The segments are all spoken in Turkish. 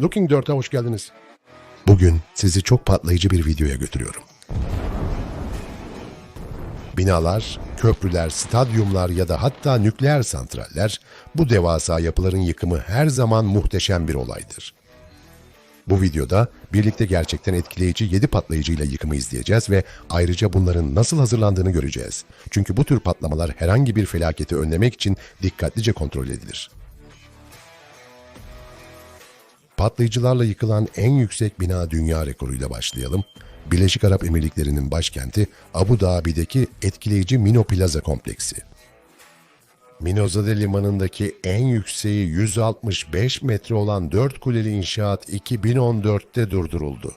Looking 4'e hoş geldiniz. Bugün sizi çok patlayıcı bir videoya götürüyorum. Binalar, köprüler, stadyumlar ya da hatta nükleer santraller, bu devasa yapıların yıkımı her zaman muhteşem bir olaydır. Bu videoda birlikte gerçekten etkileyici 7 patlayıcıyla yıkımı izleyeceğiz ve ayrıca bunların nasıl hazırlandığını göreceğiz. Çünkü bu tür patlamalar herhangi bir felaketi önlemek için dikkatlice kontrol edilir. Patlayıcılarla yıkılan en yüksek bina dünya rekoruyla başlayalım. Birleşik Arap Emirlikleri'nin başkenti Abu Dhabi'deki etkileyici Mino Plaza kompleksi. Minozade Limanı'ndaki en yükseği 165 metre olan 4 kuleli inşaat 2014'te durduruldu.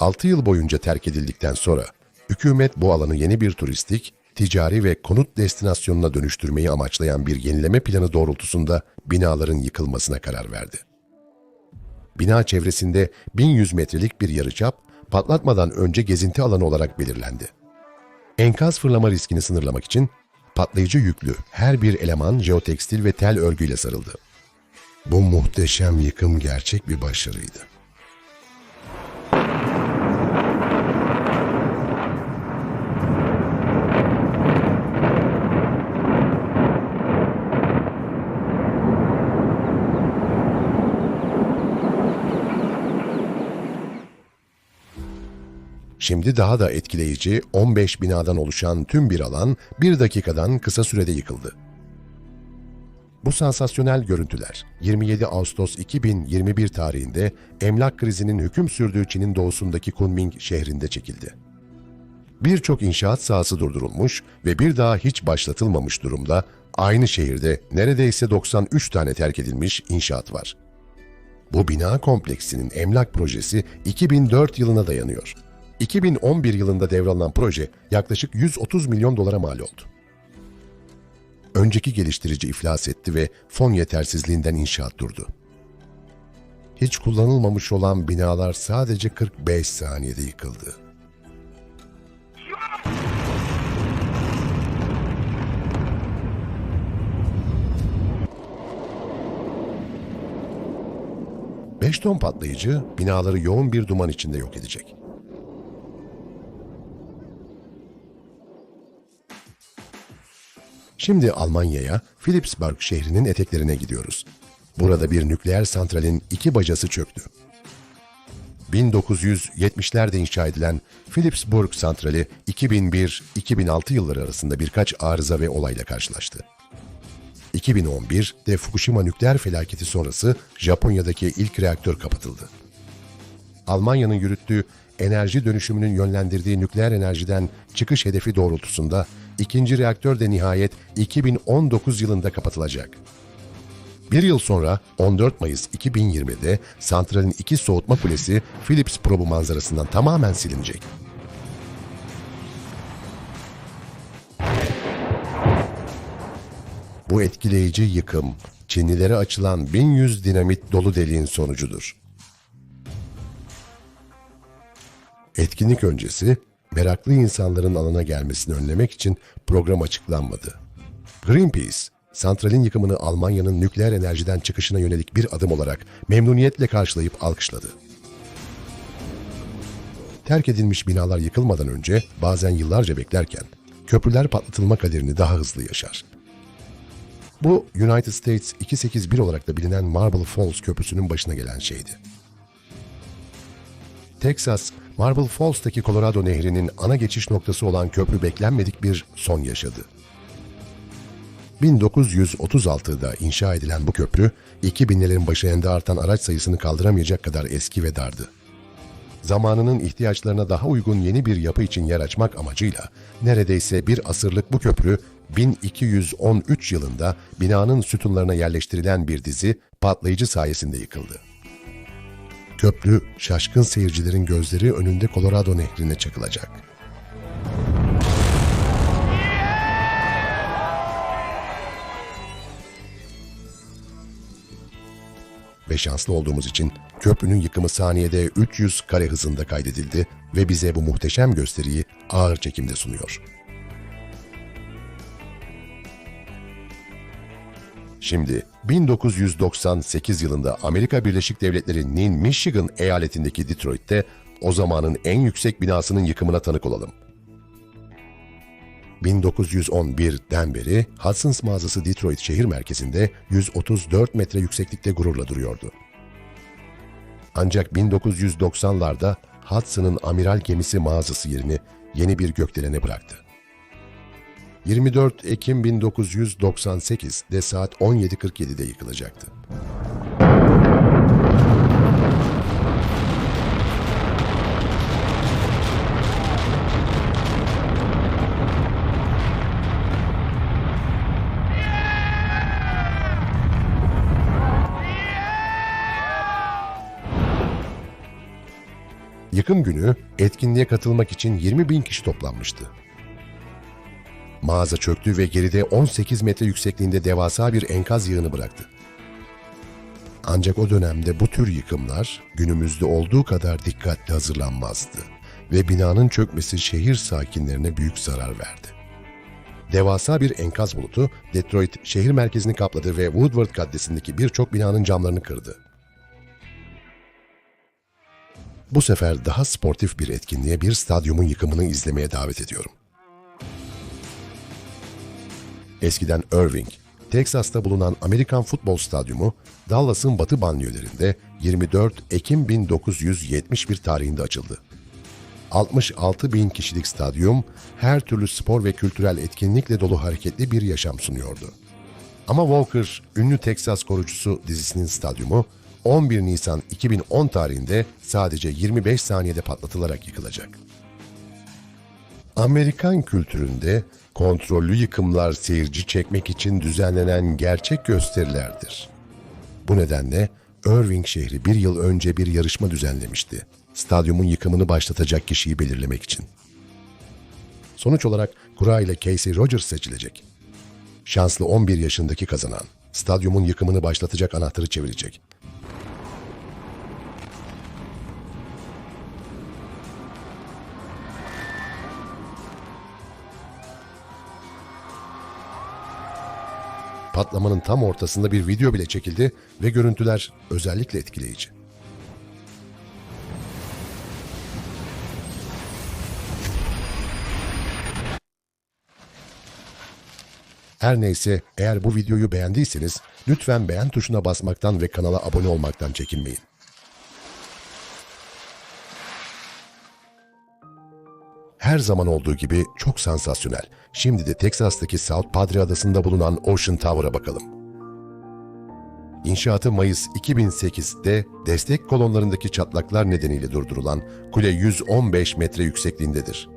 6 yıl boyunca terk edildikten sonra hükümet bu alanı yeni bir turistik, ticari ve konut destinasyonuna dönüştürmeyi amaçlayan bir yenileme planı doğrultusunda binaların yıkılmasına karar verdi. Bina çevresinde 1100 metrelik bir yarıçap patlatmadan önce gezinti alanı olarak belirlendi. Enkaz fırlama riskini sınırlamak için patlayıcı yüklü her bir eleman jeotekstil ve tel örgüyle sarıldı. Bu muhteşem yıkım gerçek bir başarıydı. Şimdi daha da etkileyici 15 binadan oluşan tüm bir alan bir dakikadan kısa sürede yıkıldı. Bu sansasyonel görüntüler 27 Ağustos 2021 tarihinde emlak krizinin hüküm sürdüğü Çin'in doğusundaki Kunming şehrinde çekildi. Birçok inşaat sahası durdurulmuş ve bir daha hiç başlatılmamış durumda aynı şehirde neredeyse 93 tane terk edilmiş inşaat var. Bu bina kompleksinin emlak projesi 2004 yılına dayanıyor. 2011 yılında devralınan proje yaklaşık 130 milyon dolara mal oldu. Önceki geliştirici iflas etti ve fon yetersizliğinden inşaat durdu. Hiç kullanılmamış olan binalar sadece 45 saniyede yıkıldı. Beş ton patlayıcı binaları yoğun bir duman içinde yok edecek. Şimdi Almanya'ya, Philipsburg şehrinin eteklerine gidiyoruz. Burada bir nükleer santralin iki bacası çöktü. 1970'lerde inşa edilen Philipsburg santrali 2001-2006 yılları arasında birkaç arıza ve olayla karşılaştı. 2011'de Fukushima nükleer felaketi sonrası Japonya'daki ilk reaktör kapatıldı. Almanya'nın yürüttüğü enerji dönüşümünün yönlendirdiği nükleer enerjiden çıkış hedefi doğrultusunda ikinci reaktör de nihayet 2019 yılında kapatılacak. Bir yıl sonra 14 Mayıs 2020'de santralin iki soğutma kulesi Philips probu manzarasından tamamen silinecek. Bu etkileyici yıkım, Çinlilere açılan 1100 dinamit dolu deliğin sonucudur. Etkinlik öncesi meraklı insanların alana gelmesini önlemek için program açıklanmadı. Greenpeace, santralin yıkımını Almanya'nın nükleer enerjiden çıkışına yönelik bir adım olarak memnuniyetle karşılayıp alkışladı. Terk edilmiş binalar yıkılmadan önce bazen yıllarca beklerken köprüler patlatılma kaderini daha hızlı yaşar. Bu United States 281 olarak da bilinen Marble Falls Köprüsü'nün başına gelen şeydi. Texas, Marble Falls'taki Colorado Nehri'nin ana geçiş noktası olan köprü beklenmedik bir son yaşadı. 1936'da inşa edilen bu köprü, 2000'lerin başlarında artan araç sayısını kaldıramayacak kadar eski ve dardı. Zamanının ihtiyaçlarına daha uygun yeni bir yapı için yer açmak amacıyla neredeyse bir asırlık bu köprü 1213 yılında binanın sütunlarına yerleştirilen bir dizi patlayıcı sayesinde yıkıldı. Köprü, şaşkın seyircilerin gözleri önünde Colorado nehrine çakılacak. Ve şanslı olduğumuz için köprünün yıkımı saniyede 300 kare hızında kaydedildi ve bize bu muhteşem gösteriyi ağır çekimde sunuyor. Şimdi 1998 yılında Amerika Birleşik Devletleri'nin Michigan eyaletindeki Detroit'te o zamanın en yüksek binasının yıkımına tanık olalım. 1911'den beri Hudson's mağazası Detroit şehir merkezinde 134 metre yükseklikte gururla duruyordu. Ancak 1990'larda Hudson'ın amiral gemisi mağazası yerini yeni bir gökdelene bıraktı. 24 Ekim 1998'de saat 17.47'de yıkılacaktı. Yıkım günü etkinliğe katılmak için 20 bin kişi toplanmıştı. Mağaza çöktü ve geride 18 metre yüksekliğinde devasa bir enkaz yığını bıraktı. Ancak o dönemde bu tür yıkımlar günümüzde olduğu kadar dikkatli hazırlanmazdı ve binanın çökmesi şehir sakinlerine büyük zarar verdi. Devasa bir enkaz bulutu Detroit şehir merkezini kapladı ve Woodward Caddesi'ndeki birçok binanın camlarını kırdı. Bu sefer daha sportif bir etkinliğe bir stadyumun yıkımını izlemeye davet ediyorum. Eskiden Irving, Teksas'ta bulunan Amerikan Futbol Stadyumu, Dallas'ın batı banliyölerinde 24 Ekim 1971 tarihinde açıldı. 66 bin kişilik stadyum, her türlü spor ve kültürel etkinlikle dolu hareketli bir yaşam sunuyordu. Ama Walker, ünlü Teksas korucusu dizisinin stadyumu, 11 Nisan 2010 tarihinde sadece 25 saniyede patlatılarak yıkılacak. Amerikan kültüründe kontrollü yıkımlar seyirci çekmek için düzenlenen gerçek gösterilerdir. Bu nedenle Irving şehri bir yıl önce bir yarışma düzenlemişti. Stadyumun yıkımını başlatacak kişiyi belirlemek için. Sonuç olarak kura ile Casey Rogers seçilecek. Şanslı 11 yaşındaki kazanan, stadyumun yıkımını başlatacak anahtarı çevirecek. Patlamanın tam ortasında bir video bile çekildi ve görüntüler özellikle etkileyici. Her neyse eğer bu videoyu beğendiyseniz lütfen beğen tuşuna basmaktan ve kanala abone olmaktan çekinmeyin. Her zaman olduğu gibi çok sansasyonel. Şimdi de Teksas'taki South Padre adasında bulunan Ocean Tower'a bakalım. İnşaatı Mayıs 2008'de destek kolonlarındaki çatlaklar nedeniyle durdurulan kule 115 metre yüksekliğindedir.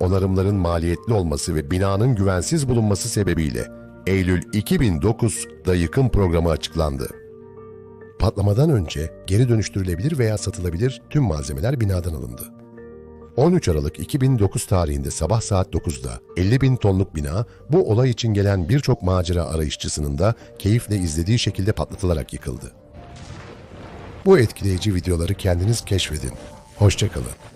Onarımların maliyetli olması ve binanın güvensiz bulunması sebebiyle Eylül 2009'da yıkım programı açıklandı. Patlamadan önce geri dönüştürülebilir veya satılabilir tüm malzemeler binadan alındı. 13 Aralık 2009 tarihinde sabah saat 9'da 50 bin tonluk bina bu olay için gelen birçok macera arayışçısının da keyifle izlediği şekilde patlatılarak yıkıldı. Bu etkileyici videoları kendiniz keşfedin. Hoşçakalın.